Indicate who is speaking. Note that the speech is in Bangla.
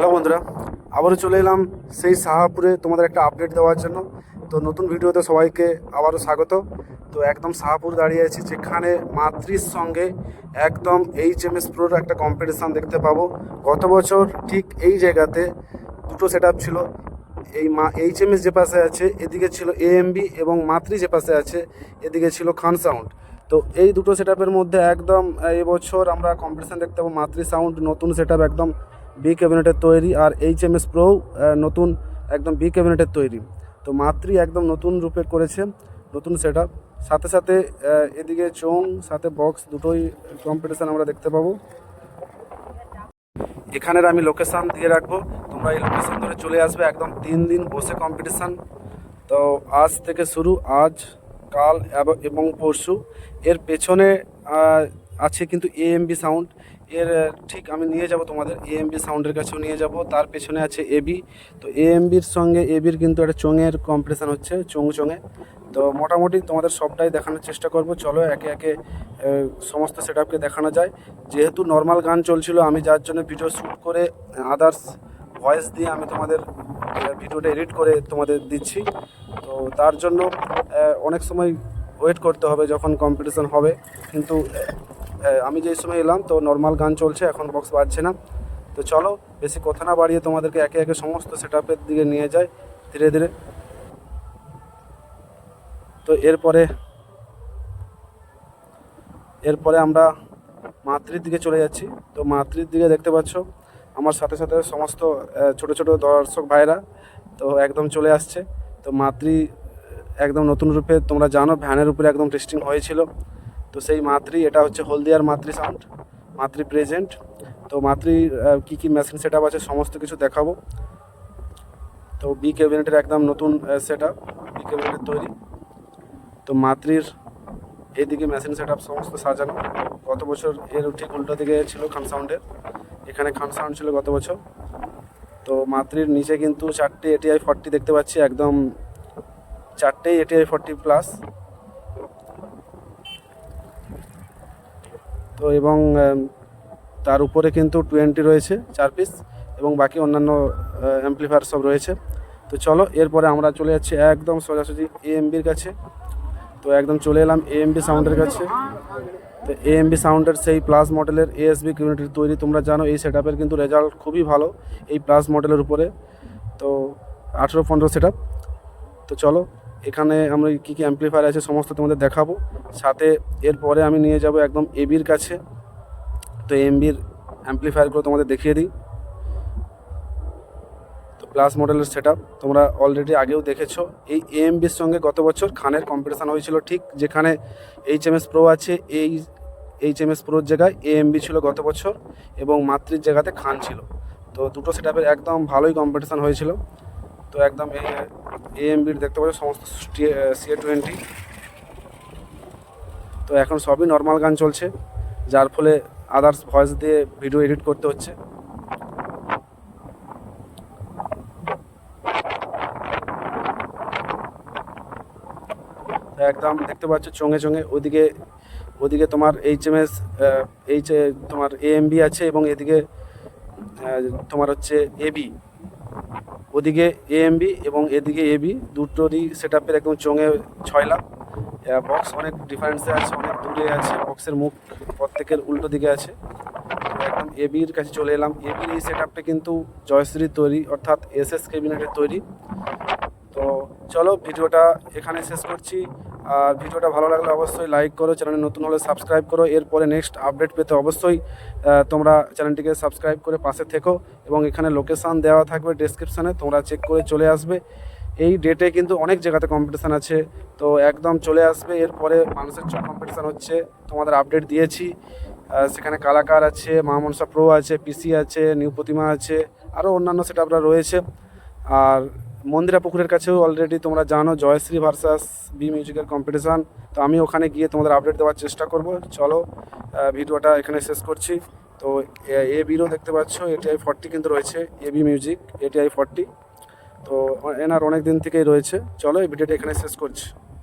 Speaker 1: হ্যালো বন্ধুরা, আবারও চলে এলাম সেই সাহাপুরে তোমাদের একটা আপডেট দেওয়ার জন্য। তো নতুন ভিডিওতে সবাইকে আবারও স্বাগত। তো একদম সাহাপুর দাঁড়িয়ে আছি, যেখানে মাতৃর সঙ্গে একদম এইচ এম এস প্রোর একটা কম্পিটিশান দেখতে পাবো। গত বছর ঠিক এই জায়গাতে দুটো সেট ছিল। এই মা এইচ এম এস যে পাশে আছে, এদিকে ছিল এএমবি এবং মাতৃ যে পাশে আছে, এদিকে ছিল খান সাউন্ড তো এই দুটো সেট মধ্যে একদম এবছর আমরা কম্পিটিশান দেখতে পাবো মাতৃ সাউন্ড নতুন সেট একদম বি ক্যাবিনেটের তৈরি আর এইচ এম এস প্রো নতুন একদম বি ক্যাবিনেটের তৈরি। তো মাতৃ একদম নতুন রূপে করেছে, নতুন সেট সাথে সাথে এদিকে চোং সাথে বক্স দুটোই কম্পিটিশান আমরা দেখতে পাবো। এখানের আমি লোকেশান দিয়ে রাখব। তোমরা এই লোকেশান ধরে চলে আসবে, একদম তিন দিন বসে কম্পিটিশান তো আজ থেকে শুরু, আজ, কাল এবং পরশু। এর পেছনে আছে কিন্তু এএমবি সাউন্ড এর ঠিক আমি নিয়ে যাব তোমাদের। এএমবি সাউন্ডের কাছেও নিয়ে যাব। তার পেছনে আছে এবি তো এএমবির সঙ্গে এবির কিন্তু একটা চোঙের কম্পিটিশান হচ্ছে চোং চোঙে। তো মোটামুটি তোমাদের সবটাই দেখানোর চেষ্টা করব। চলো একে একে সমস্ত সেট দেখানো যায়। যেহেতু নর্মাল গান চলছিল, আমি যার জন্য ভিডিও শ্যুট করে আদার্স ভয়েস দিয়ে আমি তোমাদের ভিডিওটা এডিট করে তোমাদের দিচ্ছি। তো তার জন্য অনেক সময় ওয়েট করতে হবে যখন কম্পিটিশন হবে। কিন্তু আমি যেই সময় এলাম, তো নর্মাল গান চলছে, এখন বক্স বাজছে না। তো চলো, বেশি কথা না বাড়িয়ে তোমাদেরকে একে একে সমস্ত সেট দিকে নিয়ে যায় ধীরে ধীরে। তো এরপরে এরপরে আমরা মাতৃর দিকে চলে যাচ্ছি। তো মাতৃর দিকে দেখতে পাচ্ছ, আমার সাথে সাথে সমস্ত ছোট ছোট দর্শক ভাইরা তো একদম চলে আসছে। তো মাতৃ, একদম নতুন রূপে, তোমরা জানো, ভ্যানের উপরে একদম টেস্টিং হয়েছিল। তো সেই মাতৃ, এটা হচ্ছে হলদিয়ার মাতৃ সাউন্ড মাতৃ প্রেজেন্ট তো মাতৃ কী কী মেশিন সেট আছে সমস্ত কিছু দেখাবো। তো বি ক্যাবিনেটের একদম নতুন সেট আপ বি ক্যাবিনেটের তৈরি। তো মাতৃর এদিকে মেশিন সেট আপ সমস্ত সাজানো। গত বছর এর ঠিক উল্টো দিকে ছিল খান সাউন্ডের এখানে খান সাউন্ড ছিল গত বছর। তো মাতৃর নিচে কিন্তু চারটে এটিআই ফর্টি দেখতে পাচ্ছি, একদম চারটেই এটিআই ফর্টি প্লাস তো এবং তার উপরে কিন্তু টোয়েন্টি রয়েছে চার পিস এবং বাকি অন্যান্য অ্যাম্পলিফায়ার সব রয়েছে। তো চলো, এরপরে আমরা চলে যাচ্ছি একদম সোজাসুজি এএমবির কাছে। তো একদম চলে এলাম এএমবি সাউন্ডের কাছে। তো এএমবি সাউন্ডের সেই প্লাস মডেলের এএসবি কমিউনিটির তৈরি, তোমরা জানো, এই সেট কিন্তু রেজাল্ট খুবই ভালো এই প্লাস মডেলের উপরে। তো আঠেরো পনেরো সেট তো চলো এখানে আমরা কী কী অ্যাম্পলিফায়ার আছে সমস্ত তোমাদের দেখাবো। সাথে এরপরে আমি নিয়ে যাব একদম এবির কাছে। তো এমবির অ্যাম্পলিফায়ারগুলো তোমাদের দেখিয়ে দিই। তো প্লাস মডেলের সেট তোমরা অলরেডি আগেও দেখেছ। এই এএমবির সঙ্গে গত বছর খানের কম্পিটিশান হয়েছিল ঠিক যেখানে এইচ এম এস প্রো আছে, এই এইচ এম এস প্রোর জায়গায় এএমবি ছিল গত বছর এবং মাতৃর জায়গাতে খান ছিল। তো দুটো সেট একদম ভালোই কম্পিটিশান হয়েছিল। তো একদম এএমবির দেখতে পাচ্ছ, সমস্ত সিএ টোয়েন্টি তো এখন সবই নর্মাল গান চলছে, যার ফলে আদার্স ভয়েস দিয়ে ভিডিও এডিট করতে হচ্ছে। একদম দেখতে পাচ্ছ, চোঙে চোঙে ওদিকে ওদিকে তোমার এইচ এম এস এইচ তোমার এএমবি আছে এবং এদিকে তোমার হচ্ছে এবি ওদিকে এএমবি এবং এদিকে এবি দুটোরই সেট আপের একদম চোঙে ছয় লাখ। বক্স অনেক ডিফারেন্সে আছে, অনেক দূরে আছে বক্সের মুখ প্রত্যেকের উল্টো দিকে আছে। একদম এবির কাছে চলে এলাম। এবির এই সেট আপটা কিন্তু জয়শ্রীর তৈরি, অর্থাৎ এস এস ক্যাবিনেটের তৈরি। তো চলো ভিডিওটা এখানে শেষ করছি। আর ভিডিওটা ভালো লাগলে অবশ্যই লাইক করো, চ্যানেলে নতুন হলে সাবস্ক্রাইব করো। এরপরে নেক্সট আপডেট পেতে অবশ্যই তোমরা চ্যানেলটিকে সাবস্ক্রাইব করে পাশে থেকো এবং এখানে লোকেশান দেওয়া থাকবে ডেসক্রিপশানে তোমরা চেক করে চলে আসবে। এই ডেটে কিন্তু অনেক জায়গাতে কম্পিটিশান আছে। তো একদম চলে আসবে। এরপরে মানুষের চোখ কম্পিটিশান হচ্ছে। তোমাদের আপডেট দিয়েছি। সেখানে কালাকার আছে, মা মনসা প্রো আছে পিসি আছে, নিউ প্রতিমা আছে আরও অন্যান্য সেট রয়েছে। আর মন্দিরা পুকুরের কাছেও অলরেডি তোমরা জানো জয়শ্রী ভার্সাস বি মিউজিকের কম্পিটিশান তো আমি ওখানে গিয়ে তোমাদের আপডেট দেওয়ার চেষ্টা করব। চলো ভিডিওটা এখানে শেষ করছি। তো, এ বিরও দেখতে পাচ্ছ এটিআই ফর্টি কিন্তু রয়েছে A B music ATI forty তো, এনার অনেক দিন থেকেই রয়েছে। চলো, এই ভিডিওটা এখানে শেষ করছি।